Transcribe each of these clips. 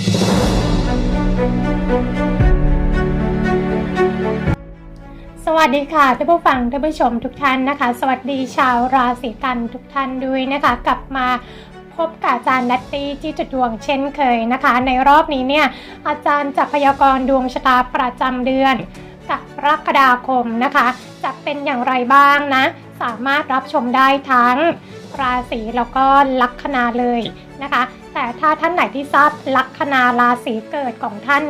สวัสดีค่ะท่านผู้ฟังท่านผู้ชมทุกท่านนะคะ สวัสดีชาวราศีกันทุกท่านด้วยนะคะ กลับมาพบกับอาจารย์นัตตี้ที่จุดดวงเช่นเคยนะคะ ในรอบนี้เนี่ยอาจารย์จะพยากรณ์ดวงชะตาประจำเดือนกับกรกฎาคมนะคะ จะเป็นอย่างไรบ้างนะ สามารถรับชมได้ทั้งราศีแล้วก็ลัคนาเลยนะคะ แต่ถ้าท่านไหนที่ทราบลัคนาราศีเกิดของท่าน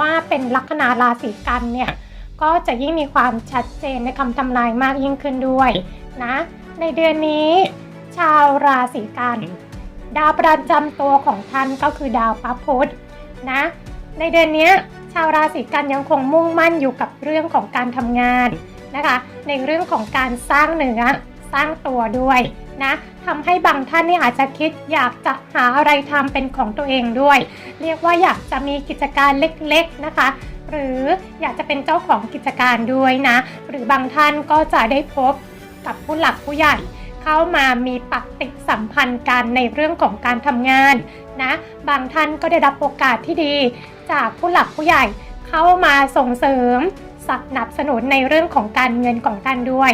ว่าเป็นลัคนาราศีกันเนี่ยก็จะยิ่งมีความชัดเจนในคำทำนายมากยิ่งขึ้นด้วยนะ ในเดือนนี้ ชาวราศีกัน ดาวประจำตัวของท่านก็คือดาวพระพุธนะ ในเดือนนี้ชาวราศีกันยังคงมุ่งมั่นอยู่กับเรื่องของการทำงานนะคะ ในเรื่องของการสร้างเนื้อสร้างตัวด้วยนะ ทำให้บางท่านนี่อาจจะคิดอยากจะหาอะไรทำเป็นของตัวเองด้วย เรียกว่าอยากจะมีกิจการเล็กๆนะคะ หรืออยากจะเป็นเจ้าของกิจการด้วยนะ หรือบางท่านก็จะได้พบกับผู้หลักผู้ใหญ่ เข้ามามีปฏิสัมพันธ์กันในเรื่องของการทำงานนะบางท่านก็ได้รับโอกาสที่ดี จากผู้หลักผู้ใหญ่เข้ามาส่งเสริมสนับสนุนในเรื่องของการเงินของท่านด้วย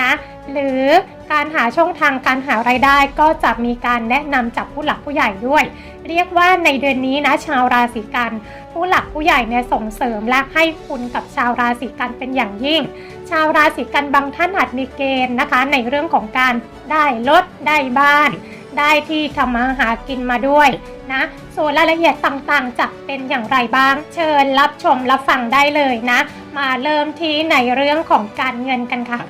นะ หรือ การหาช่องทางการหารายได้ก็จะมีการแนะนำจากผู้หลักผู้ใหญ่ด้วย เรียกว่าในเดือนนี้นะชาวราศีกัน ผู้หลักผู้ใหญ่เนี่ยส่งเสริมและให้คุณกับชาวราศีกันเป็นอย่างยิ่ง ชาวราศีกันบางท่านอาจมีเกณฑ์นะคะ ในเรื่องของการได้รถได้บ้าน ได้ที่ทำมาหากินมาด้วยนะส่วนรายละเอียดต่างๆจะเป็นอย่างไรบ้าง เชิญรับชมรับฟังได้เลยนะ มาเริ่มที่ในเรื่องของการเงินกันค่ะ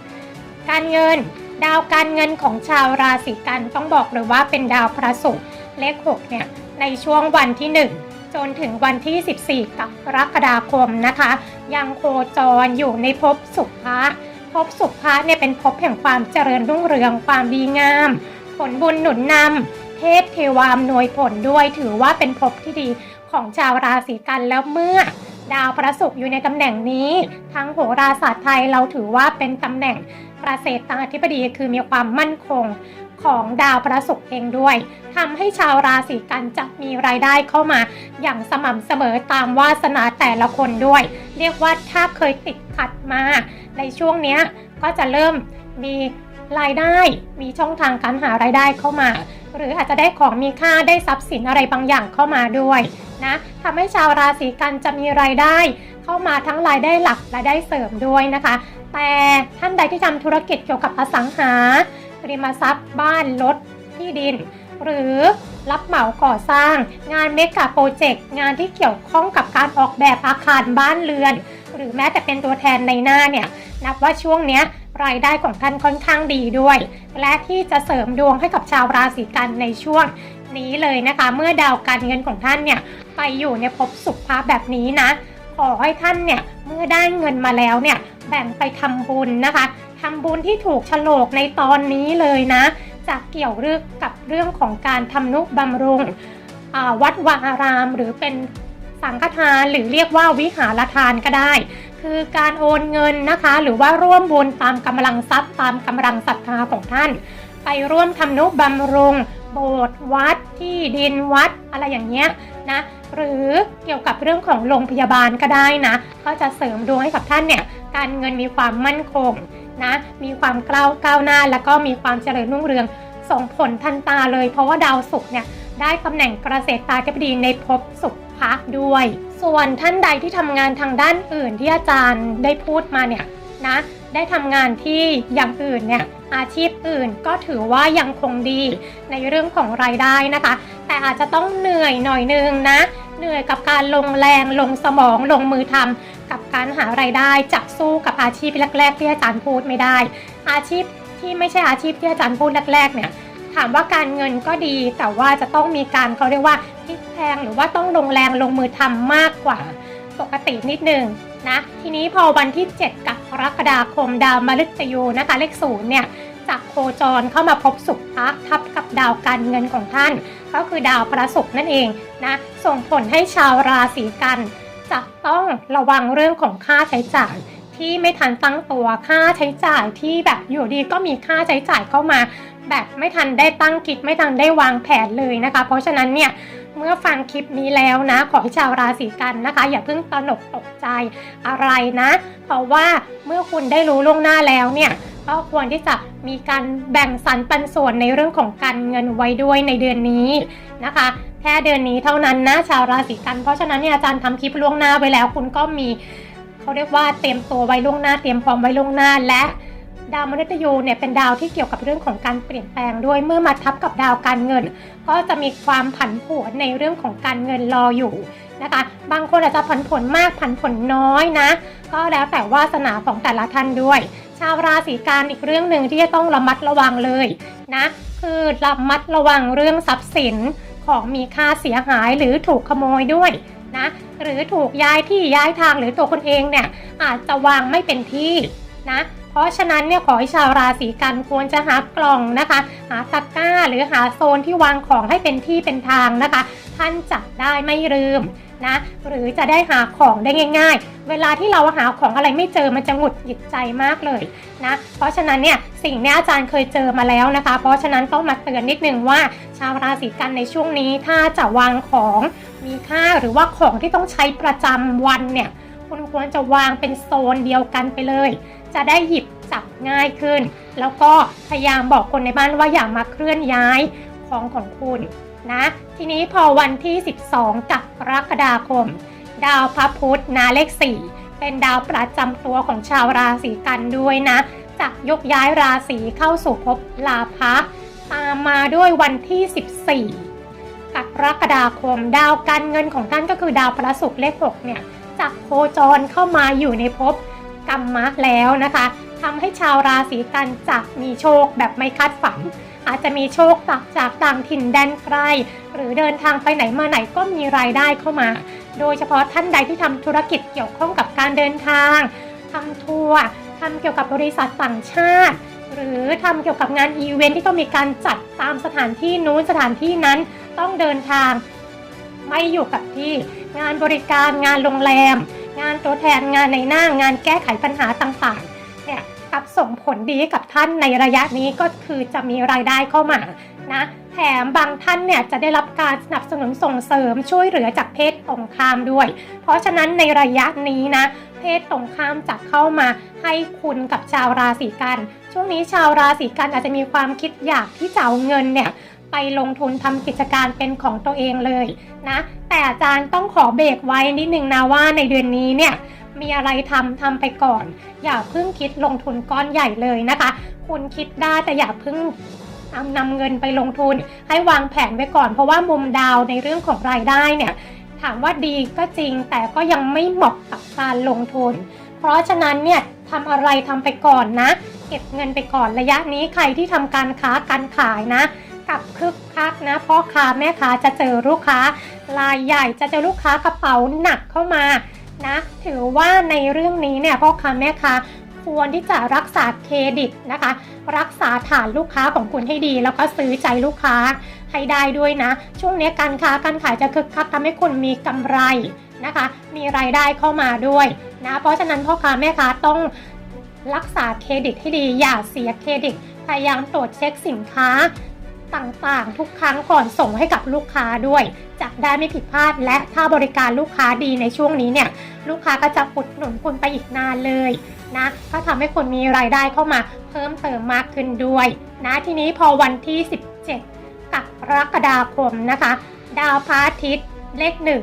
การเงิน ดาวการเงินของชาวราศีกันต้องบอกเลยว่าเป็นดาวพระศุกร์เลข6เนี่ยในช่วงวันที่ 1 จนถึงวันที่ 14 กับกรกฎาคมนะคะ ยังโคจรอยู่ในภพสุภะภพสุภะเนี่ยเป็นภพแห่งความเจริญรุ่งเรืองความดีงาม ผลบุญหนุนนำเทพเทวามนวยผลด้วยถือว่าเป็นภพที่ดีของชาวราศีกันแล้วเมื่อดาวพระศุกร์อยู่ในตำแหน่งนี้ ทั้งโหราศาสตร์ไทยเราถือว่าเป็นตำแหน่ง เกษตรตาธิบดีคือมีความมั่นคงของดาวพระศุกร์เองด้วยทำให้ชาวราศีกันจะมีรายได้เข้ามาอย่างสม่ำเสมอตามวาสนาแต่ละคนด้วย เรียกว่าถ้าเคยติดขัดมา ในช่วงเนี้ยก็จะเริ่มมีรายได้มีช่องทางการหารายได้เข้ามา หรืออาจจะได้ของมีค่าได้ทรัพย์สินอะไรบางอย่างเข้ามาด้วยนะทำให้ชาวราศีกันจะมีรายได้เข้ามาทั้งรายได้หลักรายได้เสริมด้วยนะคะ แต่ท่านใดที่ทำธุรกิจเกี่ยวกับอสังหา ริมทรัพย์บ้านรถที่ดิน หรือรับเหมาก่อสร้าง งานเมกะโปรเจกต์งานที่เกี่ยวข้องกับการออกแบบอาคารบ้านเรือน หรือแม้แต่เป็นตัวแทนในหน้าเนี่ยนับว่าช่วงเนี้ยรายได้ของท่านค่อนข้างดีด้วย และที่จะเสริมดวงให้กับชาวราศีกันในช่วงนี้เลยนะคะ เมื่อดาวการเงินของท่านเนี่ยไปอยู่ในภพสุขภาพแบบนี้นะ ขอให้ท่านเนี่ยเมื่อได้เงินมาแล้วเนี่ย แบ่งไปทำบุญนะคะทำบุญที่ถูกฉลกในตอนนี้เลยนะ จะเกี่ยวเรื่องกับเรื่องของการทำนุบำรุงวัดวาอาราม หรือเป็นสังฆทานหรือเรียกว่าวิหารทานก็ได้ คือการโอนเงินนะคะ หรือว่าร่วมบุญตามกำลังทรัพย์ตามกำลังศรัทธาของท่าน ไปร่วมทำนุบำรุง โบสถ์วัดที่ดินวัดอะไรอย่างเงี้ยนะหรือเกี่ยวกับเรื่องของโรงพยาบาลก็ได้นะ ก็จะเสริมดวงให้กับท่านเนี่ย การเงินมีความมั่นคงนะมีความกล้าวก้าวหน้า แล้วก็มีความเจริญรุ่งเรืองส่งผลทันตาเลย เพราะว่าดาวศุกร์เนี่ยได้ตำแหน่งเกษตรตาธิบดีในภพสุภะด้วย ส่วนท่านใดที่ทำงานทางด้านอื่นที่อาจารย์ได้พูดมาเนี่ยนะได้ทำงานที่อย่างอื่นเนี่ยอาชีพอื่นก็ถือว่ายังคงดีในเรื่องของรายได้นะคะ แต่อาจจะต้องเหนื่อยหน่อยนึงนะ เหนื่อยกับการลงแรงลงสมองลงมือทำ กับการหารายได้จะสู้กับอาชีพแรก ๆ ที่อาจารย์พูดไม่ได้ อาชีพที่ไม่ใช่อาชีพที่อาจารย์พูดแรก ๆ เนี่ยถามว่าการเงินก็ดีแต่ว่าจะต้องมีการเขาเรียกว่าพลิกแพลงหรือว่าต้องลงแรงลงมือทำมากกว่าปกตินิดนึงนะทีนี้พอวันที่ 7กับกรกฎาคมดาวมฤตยูนะคะเลขศูนย์เนี่ยจากโคจรเข้ามาพบสุขพระทับกับดาวการเงินของท่าน ก็คือดาวพระศุกร์นั่นเองนะส่งผลให้ชาวราศีกัน จะต้องระวังเรื่องของค่าใช้จ่ายที่ไม่ทันตั้งตัวค่าใช้จ่ายที่แบบอยู่ดีก็มีค่าใช้จ่ายเข้ามา แบบไม่ทันได้ตั้งคิดไม่ทันได้วางแผนเลยนะคะ เพราะฉะนั้นเนี่ยเมื่อฟังคลิปนี้แล้วนะ ขอให้ชาวราศีกันนะคะ อย่าเพิ่งตระหนกตกใจอะไรนะ เพราะว่าเมื่อคุณได้รู้ล่วงหน้าแล้วเนี่ยก็ควรที่จะมีการแบ่งสรรปันส่วนในเรื่องของการเงินไว้ด้วยในเดือนนี้นะคะ แค่เดือนนี้เท่านั้นนะชาวราศีกัน เพราะฉะนั้นเนี่ยอาจารย์ทำคลิปล่วงหน้าไว้แล้ว คุณก็มีเขาเรียกว่าเตรียมตัวไว้ล่วงหน้า เตรียมพร้อมไว้ล่วงหน้าและดาวมฤตยูเนี่ยเป็นดาวที่เกี่ยวกับเรื่องของการเปลี่ยนแปลงด้วยเมื่อมาทับกับดาวการเงิน ก็จะมีความผันผวนในเรื่องของการเงินรออยู่นะคะ บางคนอาจจะผันผวนมากผันผวนน้อยนะ ก็แล้วแต่วาสนาของแต่ละท่านด้วย ชาวราศีกันอีกเรื่องหนึ่งที่จะต้องระมัดระวังเลยนะ คือระมัดระวังเรื่องทรัพย์สิน ของมีค่าเสียหายหรือถูกขโมยด้วยนะหรือถูกย้ายที่ย้ายทางหรือตัวคนเองเนี่ยอาจจะวางไม่เป็นที่นะเพราะฉะนั้นเนี่ยขอให้ชาวราศีกันควรจะหากล่องนะคะ หาตะกร้าหรือหาโซนที่วางของให้เป็นที่เป็นทางนะคะ ท่านจะได้ไม่ลืม นะ หรือจะได้หาของได้ง่าย ๆ เวลาที่เราหาของอะไรไม่เจอมันจะหงุดหงิดใจมากเลยนะ เพราะฉะนั้นเนี่ยสิ่งเนี้ยอาจารย์เคยเจอมาแล้วนะคะ เพราะฉะนั้นต้องมาเตือนนิดนึงว่า ชาวราศีกันในช่วงนี้ถ้าจะวางของมีค่าหรือว่าของที่ต้องใช้ประจำวันเนี่ยคุณควรจะวางเป็นโซนเดียวกันไปเลย จะได้หยิบจับง่ายขึ้น แล้วก็พยายามบอกคนในบ้านว่าอย่ามาเคลื่อนย้ายของของคุณ นะ ทีนี้พอวันที่ 12 กับกรกฎาคม ดาวพระพุธนะเลข 4 เป็นดาวประจำตัวของชาวราศีกันด้วยนะจะยกย้ายราศีเข้าสู่ภพลาภะตามมาด้วยวันที่ 14กรกฎาคม ดาวการเงินของท่านก็คือดาวพระศุกร์เลข 6 เนี่ยจะโคจรเข้ามาอยู่ในภพกรรมะแล้วนะคะทำให้ชาวราศีกันจะมีโชคแบบไม่คาดฝัน อาจจะมีโชคจากจากต่างถิ่นแดนไกล หรือเดินทางไปไหนมาไหนก็มีรายได้เข้ามา โดยเฉพาะท่านใดที่ทำธุรกิจเกี่ยวข้องกับการเดินทางทำทัวร์ทำเกี่ยวกับบริษัทต่างชาติ หรือทำเกี่ยวกับงานอีเวนท์ที่ต้องมีการจัดตามสถานที่นู้นสถานที่นั้นต้องเดินทาง ไม่อยู่กับที่ งานบริการงานโรงแรม งานตัวแทนงานในหน้างานแก้ไขปัญหาต่างๆเนี่ย กลับส่งผลดีกับท่านในระยะนี้ก็คือจะมีรายได้เข้ามานะแถมบางท่านเนี่ยจะได้รับการสนับสนุนส่งเสริมช่วยเหลือจากเพศตรงข้ามด้วย เพราะฉะนั้นในระยะนี้นะ เพศตรงข้ามจะเข้ามาให้คุณกับชาวราศีกัน ช่วงนี้ชาวราศีกันอาจจะมีความคิดอยากที่จะเอาเงินเนี่ยไปลงทุนทำกิจการเป็นของตัวเองเลยนะ แต่อาจารย์ต้องขอเบรกไว้นิดนึงนะว่าในเดือนนี้เนี่ย มีอะไรทำทำไปก่อน อย่าเพิ่งคิดลงทุนก้อนใหญ่เลยนะคะ คุณคิดได้แต่อย่าเพิ่งเอานำเงินไปลงทุน ให้วางแผนไว้ก่อน เพราะว่ามุมดาวในเรื่องของรายได้เนี่ยถามว่าดีก็จริงแต่ก็ยังไม่เหมาะกับการลงทุน เพราะฉะนั้นเนี่ยทำอะไรทำไปก่อนนะ เก็บเงินไปก่อนระยะนี้ใครที่ทำการค้าการขายนะกับคึกคักนะพ่อค้าแม่ค้าจะเจอลูกค้ารายใหญ่จะเจอลูกค้ากระเป๋าหนักเข้ามา นะ ถือว่าในเรื่องนี้เนี่ยพ่อค้าแม่ค้าควรที่จะรักษาเครดิตนะคะ รักษาฐานลูกค้าของคุณให้ดี แล้วก็ซื้อใจลูกค้าให้ได้ด้วยนะ ช่วงนี้การค้าการขายจะคึกคักทำให้คุณมีกำไรนะคะ มีรายได้เข้ามาด้วยนะ เพราะฉะนั้นพ่อค้าแม่ค้าต้องรักษาเครดิตให้ดี อย่าเสียเครดิต พยายามตรวจเช็คสินค้า ต่างๆ ทุกครั้งก่อนส่งให้กับลูกค้าด้วย จะได้ไม่ผิดพลาดและถ้าบริการลูกค้าดีในช่วงนี้เนี่ย ลูกค้าก็จะอุดหนุนคุณไปอีกนานเลยนะก็ทำให้คุณมีรายได้เข้ามาเพิ่มเติมมากขึ้นด้วยนะทีนี้พอวันที่ 17กับรกฎาคมนะคะ ดาวพระอาทิตย์เลขหนึ่ง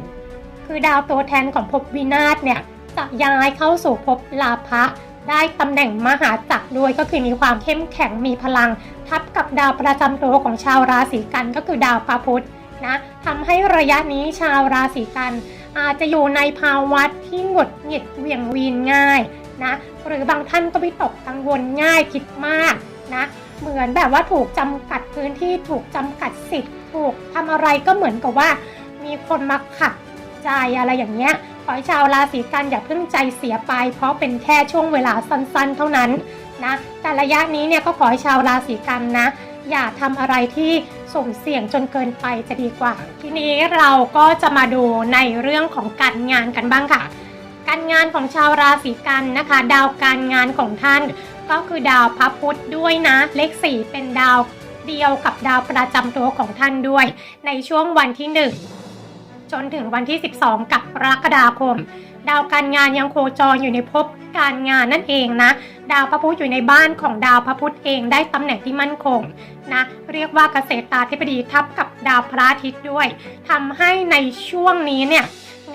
คือดาวตัวแทนของภพวินาศเนี่ยจะย้ายเข้าสู่ภพลาภะ ได้ตำแหน่งมหาจักรด้วยก็คือมีความเข้มแข็งมีพลัง ทับกับดาวประจำตัวของชาวราศีกันก็คือดาวพระพุธนะทำให้ระยะนี้ชาวราศีกัน อาจจะอยู่ในภาวะที่หงุดหงิดเหวี่ยงวีนง่ายนะหรือบางท่านก็วิตกกังวลง่ายคิดมากนะเหมือนแบบว่าถูกจำกัดพื้นที่ถูกจำกัดสิทธิ์ถูกทำอะไรก็เหมือนกับว่า มีคนมาขัด ใจอะไรอย่างเงี้ยขอให้ชาวราศีกันอย่าเพิ่งใจเสียไป เพราะเป็นแค่ช่วงเวลาสั้นๆ เท่านั้นนะแต่ระยะนี้เนี่ยก็ขอให้ชาวราศีกันนะ อย่าทำอะไรที่สุ่มเสี่ยงจนเกินไปจะดีกว่า ทีนี้เราก็จะมาดูในเรื่องของการงานกันบ้างค่ะ การงานของชาวราศีกันนะคะ ดาวการงานของท่าน ก็คือดาวพระพุธด้วยนะ เลข4เป็นดาวเดียวกับดาวประจำตัวของท่านด้วย ในช่วงวันที่ จนถึงวันที่ 12 กับกรกฎาคม ดาวการงานยังโคจรอยู่ในภพการงานนั่นเองนะ ดาวพระพุธอยู่ในบ้านของดาวพระพุธเองได้ตำแหน่งที่มั่นคงนะเรียกว่าเกษตราธิบดีทับกับดาวพระอาทิตย์ด้วยทำให้ในช่วงนี้เนี่ย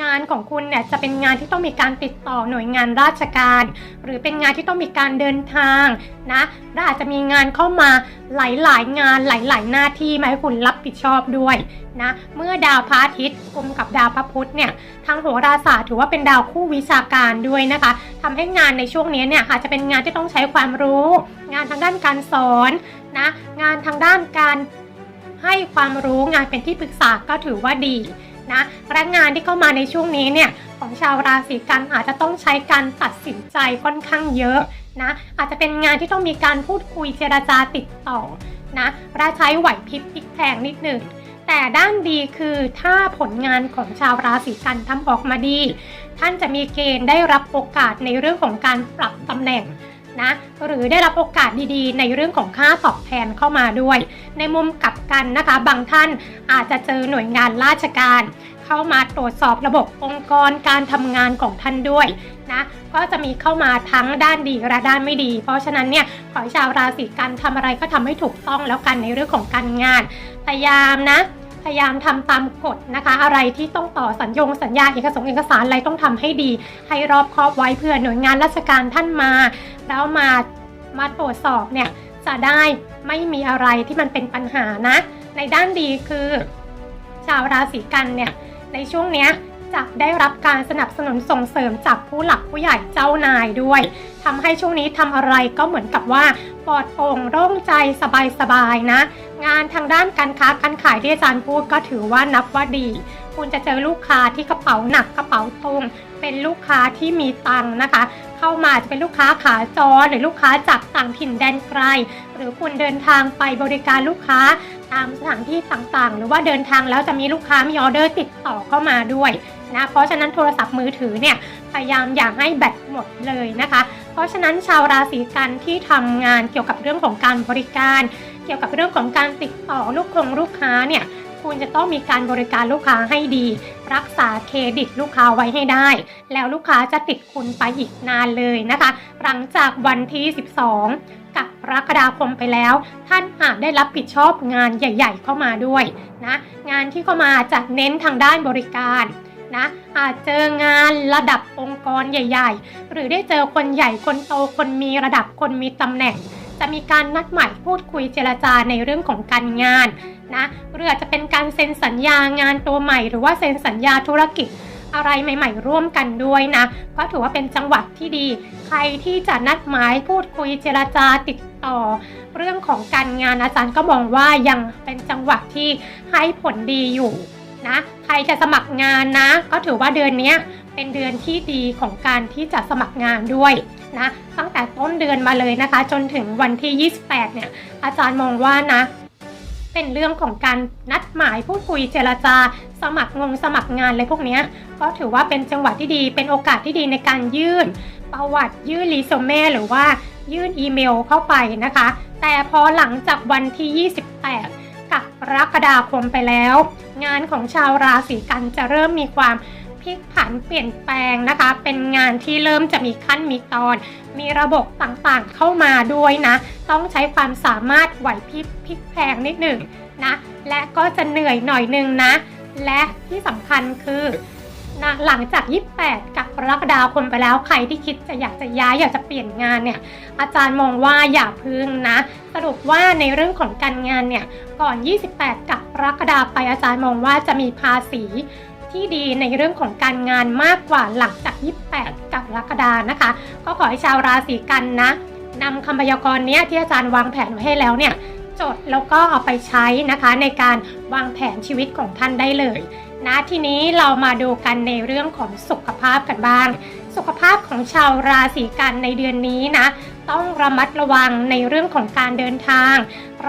งานของคุณเนี่ยจะเป็นงานที่ต้องมีการติดต่อหน่วยงานราชการ หรือเป็นงานที่ต้องมีการเดินทางนะและอาจจะมีงานเข้ามาหลายๆ งานหลาย ๆ หน้าที่มาให้คุณรับผิดชอบด้วยนะเมื่อดาวพระอาทิตย์กุมกับดาวพระพุธเนี่ยทางโหราศาสตร์ถือว่าเป็นดาวคู่วิชาการด้วยนะคะทำให้งานในช่วงนี้เนี่ยอาจจะเป็นงานที่ต้องใช้ความรู้ งานทางด้านการสอนนะงานทางด้านการให้ความรู้งานเป็นที่ปรึกษาก็ถือว่าดี นะและงานที่เข้ามาในช่วงนี้เนี่ยของชาวราศีกันอาจจะต้องใช้การตัดสินใจค่อนข้างเยอะนะอาจจะเป็นงานที่ต้องมีการพูดคุยเจรจาติดต่อนะและใช้ไหวพริบพลิกแพลงนิดหนึ่งแต่ด้านดีคือถ้าผลงานของชาวราศีกันทำออกมาดี ท่านจะมีเกณฑ์ได้รับโอกาสในเรื่องของการปรับตำแหน่ง นะ หรือได้รับโอกาสดีๆ ในเรื่องของค่าตอบแทนเข้ามาด้วย ในมุมกลับกันนะคะ บางท่านอาจจะเจอหน่วยงานราชการ เข้ามาตรวจสอบระบบองค์กรการทำงานของท่านด้วยนะก็จะมีเข้ามาทั้งด้านดีและด้านไม่ดี เพราะฉะนั้นเนี่ยขอชาวราศีกันทำอะไรก็ทำให้ถูกต้องแล้วกันในเรื่องของการงานพยายามนะ พยายามทำตามกฎนะคะ อะไรที่ต้องต่อสัญญงสัญญาเอกสารเอกสารอะไรต้องทำให้ดี ให้รอบครอบไว้เพื่อหน่วยงานราชการท่านมา แล้วมามาตรวจสอบเนี่ยจะได้ไม่มีอะไรที่มันเป็นปัญหานะ ในด้านดีคือ ชาวราศีกันเนี่ยในช่วงเนี้ยจะได้รับการสนับสนุนส่งเสริมจากผู้หลักผู้ใหญ่เจ้านายด้วยทำให้ช่วงนี้ทำอะไรก็เหมือนกับว่า ลอดโปร่งโล่งใจสบายๆนะ งานทางด้านการค้าการขายที่อาจารย์พูดก็ถือว่านับว่าดี คุณจะเจอลูกค้าที่กระเป๋าหนักกระเป๋าตรง เป็นลูกค้าที่มีตังค์นะคะ เข้ามาจะเป็นลูกค้าขาจรหรือลูกค้าจากต่างถิ่นแดนไกล หรือคุณเดินทางไปบริการลูกค้าตามสถานที่ต่างๆ หรือว่าเดินทางแล้วจะมีลูกค้ามีออเดอร์ติดต่อเข้ามาด้วยนะเพราะฉะนั้นโทรศัพท์มือถือเนี่ยพยายามอย่าให้แบตหมดเลยนะคะ เพราะฉะนั้นชาวราศีกันที่ทำงานเกี่ยวกับเรื่องของการบริการ เกี่ยวกับเรื่องของการติดต่อลูกคงลูกค้าเนี่ยคุณจะต้องมีการบริการลูกค้าให้ดี รักษาเครดิตลูกค้าไว้ให้ได้ แล้วลูกค้าจะติดคุณไปอีกนานเลยนะคะ หลังจากวันที่ 12 กับกรกฎาคมไปแล้ว ท่านอาจได้รับผิดชอบงานใหญ่ ๆ เข้ามาด้วยนะงานที่เข้ามาจะเน้นทางด้านบริการ นะอาจเจองานระดับองค์กรใหญ่ ๆ หรือได้เจอคนใหญ่คนโตคนมีระดับคนมีตำแหน่ง จะมีการนัดหมายพูดคุยเจรจาในเรื่องของการงานนะหรืออาจจะเป็นการเซ็นสัญญางานตัวใหม่ หรือว่าเซ็นสัญญาธุรกิจอะไรใหม่ ๆ ร่วมกันด้วยนะ ก็ถือว่าเป็นจังหวัดที่ดี ใครที่จะนัดหมายพูดคุยเจรจาติดต่อ เรื่องของการงานอาจารย์ก็มองว่ายังเป็นจังหวัดที่ให้ผลดีอยู่ นะ ใครจะสมัครงานนะ ก็ถือว่าเดือนนี้เป็นเดือนที่ดีของการที่จะสมัครงานด้วยนะ ตั้งแต่ต้นเดือนมาเลยนะคะ จนถึงวันที่ 28 เนี่ย อาจารย์มองว่านะเป็นเรื่องของการนัดหมายพูดคุยเจรจา สมัครงงสมัครงานอะไรพวกนี้ก็ถือว่าเป็นจังหวะที่ดี เป็นโอกาสที่ดีในการยื่น ประวัติยื่นรีโซเม่หรือว่ายื่นอีเมลเข้าไปนะคะ แต่พอหลังจากวันที่ 28 กับกรกฎาคมไปแล้ว งานของชาวราศีกันจะเริ่มมีความพลิกผันเปลี่ยนแปลงนะคะ เป็นงานที่เริ่มจะมีขั้นมีตอน มีระบบต่างๆเข้ามาด้วยนะ ต้องใช้ความสามารถไหวพริบพลิกแพงนิดหนึ่งนะ และก็จะเหนื่อยหน่อยหนึงนะ และที่สำคัญคือ นะหลังจาก 28 กับกรกฎาคมไปแล้วใครที่คิดจะอยากจะย้ายอยากจะเปลี่ยนงานเนี่ยอาจารย์มองว่าอย่าพึ่งนะ สรุปว่าในเรื่องของการงานเนี่ยก่อน 28 กับกรกฎาไปอาจารย์มองว่าจะมีภาษีที่ดีในเรื่องของการงานมากกว่าหลังจาก 28 กับกรกฎานะคะ ก็ขอให้ชาวราศีกันนะนำคำพยากรณ์เนี้ยที่อาจารย์วางแผนไว้ให้แล้วเนี่ยจดแล้วก็เอาไปใช้นะคะในการวางแผนชีวิตของท่านได้เลย นะทีนี้เรามาดูกันในเรื่องของสุขภาพกันบ้าง สุขภาพของชาวราศีกันในเดือนนี้นะ ต้องระมัดระวังในเรื่องของการเดินทาง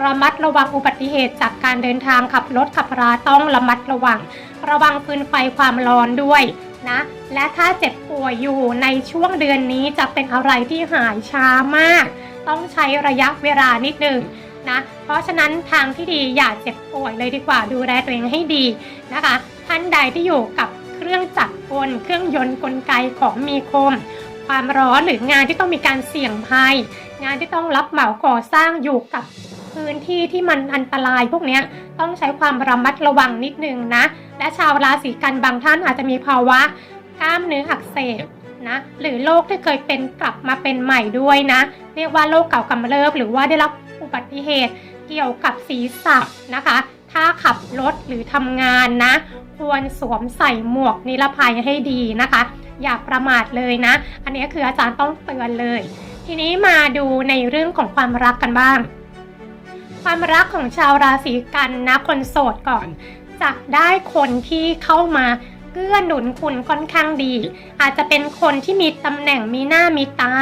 ระมัดระวังอุบัติเหตุจากการเดินทางขับรถขับราต้องระมัดระวัง ระวังฟืนไฟความร้อนด้วยนะและถ้าเจ็บป่วยอยู่ในช่วงเดือนนี้จะเป็นอะไรที่หายช้ามาก ต้องใช้ระยะเวลานิดหนึ่งนะเพราะฉะนั้นทางที่ดีอย่าเจ็บป่วยเลยดีกว่าดูแลตัวเองให้ดีนะคะ ท่านใดที่อยู่กับเครื่องจักรกล เครื่องยนต์กลไกของมีคม ความร้อนหรืองานที่ต้องมีการเสี่ยงภัย งานที่ต้องรับเหมาก่อสร้างอยู่กับพื้นที่ที่มันอันตรายพวกนี้ต้องใช้ความระมัดระวังนิดนึงนะ และชาวราศีกันบางท่านอาจจะมีภาวะกล้ามเนื้ออักเสบนะหรือโรคที่เคยเป็นกลับมาเป็นใหม่ด้วยนะ เรียกว่าโรคเก่ากำเริบหรือว่าได้รับอุบัติเหตุเกี่ยวกับศีรษะนะคะ ถ้าขับรถหรือทำงานนะ ควรสวมใส่หมวกนิรภัยให้ดีนะคะ อย่าประมาทเลยนะ อันนี้คืออาจารย์ต้องเตือนเลย ทีนี้มาดูในเรื่องของความรักกันบ้าง ความรักของชาวราศีกันนะ คนโสดก่อน จะได้คนที่เข้ามาเกื้อหนุนคุณค่อนข้างดี อาจจะเป็นคนที่มีตำแหน่งมีหน้ามีตา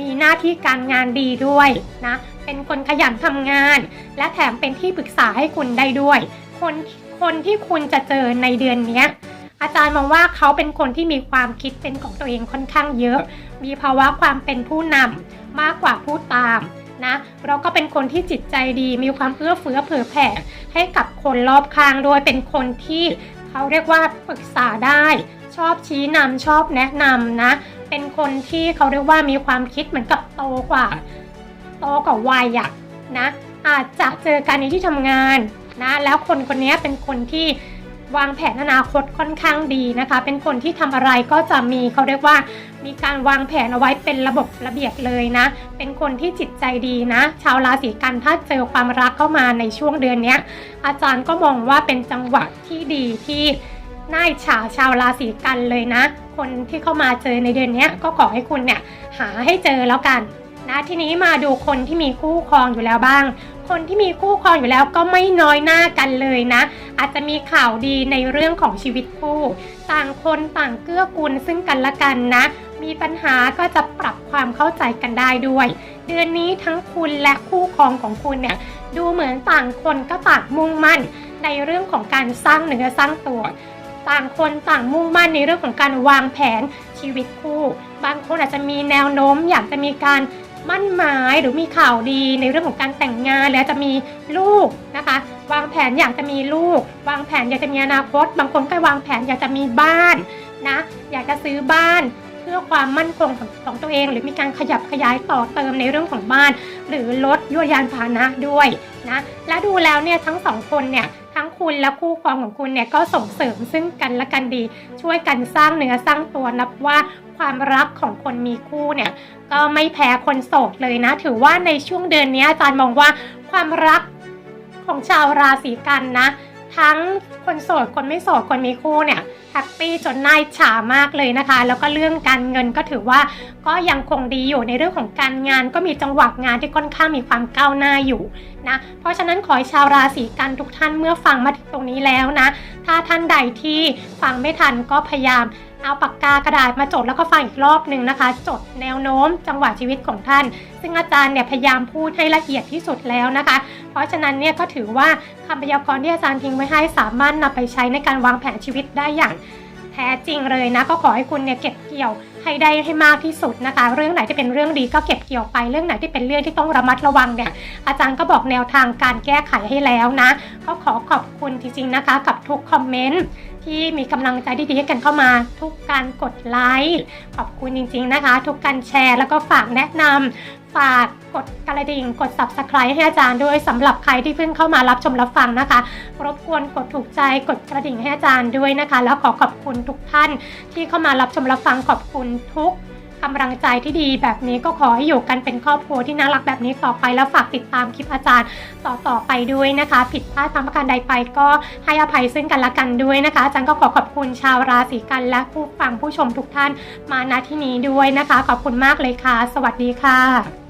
มีหน้าที่การงานดีด้วยนะ เป็นคนขยันทำงาน และแถมเป็นที่ปรึกษาให้คุณได้ด้วย คนคนที่คุณจะเจอในเดือนนี้อาจารย์มองว่าเขาเป็นคนที่มีความคิดเป็นของตัวเองค่อนข้างเยอะ มีภาวะความเป็นผู้นำมากกว่าผู้ตามนะเราก็เป็นคนที่จิตใจดีมีความเอื้อเฟื้อเผื่อแผ่ให้กับคนรอบข้างด้วยเป็นคนที่เขาเรียกว่าปรึกษาได้ ชอบชี้นำชอบแนะนำนะ เป็นคนที่เขาเรียกว่ามีความคิดเหมือนกับโตกว่า โตกว่าวัยอะนะอาจจะเจอกันในที่ทำงานนะแล้วคนคนนี้เป็นคนที่วางแผนอนาคตค่อนข้างดีนะคะ เป็นคนที่ทำอะไรก็จะมีเขาเรียกว่า มีการวางแผนเอาไว้เป็นระบบระเบียบเลยนะ เป็นคนที่จิตใจดีนะ ชาวราศีกันถ้าเจอความรักเข้ามาในช่วงเดือนนี้อาจารย์ก็มองว่าเป็นจังหวะที่ดีที่น่าอิจฉาชาวราศีกันเลยนะ คนที่เข้ามาเจอในเดือนนี้ก็ขอให้คุณเนี่ยหาให้เจอแล้วกัน นะทีนี้มาดูคนที่มีคู่ครองอยู่แล้วบ้าง คนที่มีคู่ครองอยู่แล้วก็ไม่น้อยหน้ากันเลยนะ อาจจะมีข่าวดีในเรื่องของชีวิตคู่ ต่างคนต่างเกื้อกูลซึ่งกันและกันนะ มีปัญหาก็จะปรับความเข้าใจกันได้ด้วย เดือนนี้ทั้งคุณและคู่ครองของคุณเนี่ยดูเหมือนต่างคนก็ต่างมุ่งมั่นในเรื่องของการสร้างเนื้อสร้างตัวต่างคนต่างมุ่งมั่นในเรื่องของการวางแผนชีวิตคู่ บางคนอาจจะมีแนวโน้มอยากจะมีการ มั่นหมายหรือมีข่าวดีในเรื่องของการแต่งงานแล้วจะมีลูกนะคะ วางแผนอยากจะมีลูก วางแผนอยากจะมีอนาคต บางคนก็วางแผนอยากจะมีบ้านนะอยากจะซื้อบ้านเพื่อความมั่นคงของของตัวเอง หรือมีการขยับขยายต่อเติมในเรื่องของบ้าน หรือรถยวดยานพาหนะด้วยนะและดูแล้วเนี่ยทั้งสองคนเนี่ยทั้งคุณและคู่ครองของคุณเนี่ยก็ส่งเสริมซึ่งกันและกันดี ช่วยกันสร้างเนื้อสร้างตัวนับว่า ความรักของคนมีคู่เนี่ยก็ไม่แพ้คนโสดเลยนะ ถือว่าในช่วงเดือนนี้อาจารย์มองว่าความรักของชาวราศีกันนะ ทั้งคนโสดคนไม่โสดคนมีคู่เนี่ยแฮปปี้จนน่าอิจฉามากเลยนะคะ แล้วก็เรื่องการเงินก็ถือว่าก็ยังคงดีอยู่ในเรื่องของการงานก็มีจังหวะงานที่ค่อนข้างมีความก้าวหน้าอยู่นะเพราะฉะนั้นขอให้ชาวราศีกันทุกท่านเมื่อฟังมาถึงตรงนี้แล้วนะ ถ้าท่านใดที่ฟังไม่ทันก็พยายาม เอาปากกากระดาษมาจดแล้วก็ฟังอีกรอบหนึ่งนะคะ จดแนวโน้มจังหวะชีวิตของท่าน ซึ่งอาจารย์เนี่ยพยายามพูดให้ละเอียดที่สุดแล้วนะคะ เพราะฉะนั้นเนี่ยก็ถือว่าคำพยากรณ์ที่อาจารย์ทิ้งไว้ให้สามารถนำไปใช้ในการวางแผนชีวิตได้อย่างแท้จริงเลยนะก็ขอให้คุณเนี่ยเก็บเกี่ยวให้ได้ให้มากที่สุดนะคะ เรื่องไหนที่เป็นเรื่องดีก็เก็บเกี่ยวไป เรื่องไหนที่เป็นเรื่องที่ต้องระมัดระวังเนี่ย อาจารย์ก็บอกแนวทางการแก้ไขให้แล้วนะ ก็ขอขอบคุณจริงๆนะคะ กับทุกคอมเมนต์ ที่มีกำลังใจดีๆกันเข้ามา ทุกการกดไลค์ขอบคุณจริง ๆนะคะ ทุกการแชร์แล้วก็ฝากแนะนำฝากกดกระดิ่งกด subscribe ให้อาจารย์ด้วยสำหรับใครที่เพิ่งเข้ามารับชมรับฟังนะคะ รบกวนกดถูกใจกดกระดิ่งให้อาจารย์ด้วยนะคะ แล้วขอขอบคุณทุกท่านที่เข้ามารับชมรับฟังขอบคุณทุก กำลังใจที่ดีแบบนี้ก็ขอให้อยู่กันเป็นครอบครัวที่น่ารักแบบนี้ต่อไปแล้วฝากติดตามคลิปอาจารย์ต่อๆไปด้วยนะคะ ผิดพลาดทามประการใดไปก็ให้อภัยซึ่งกันและกันด้วยนะคะอาจารย์ก็ขอขอบคุณชาวราศีกันและผู้ฟังผู้ชมทุกท่านมาณที่นี้ด้วยนะคะ ขอบคุณมากเลยค่ะ สวัสดีค่ะ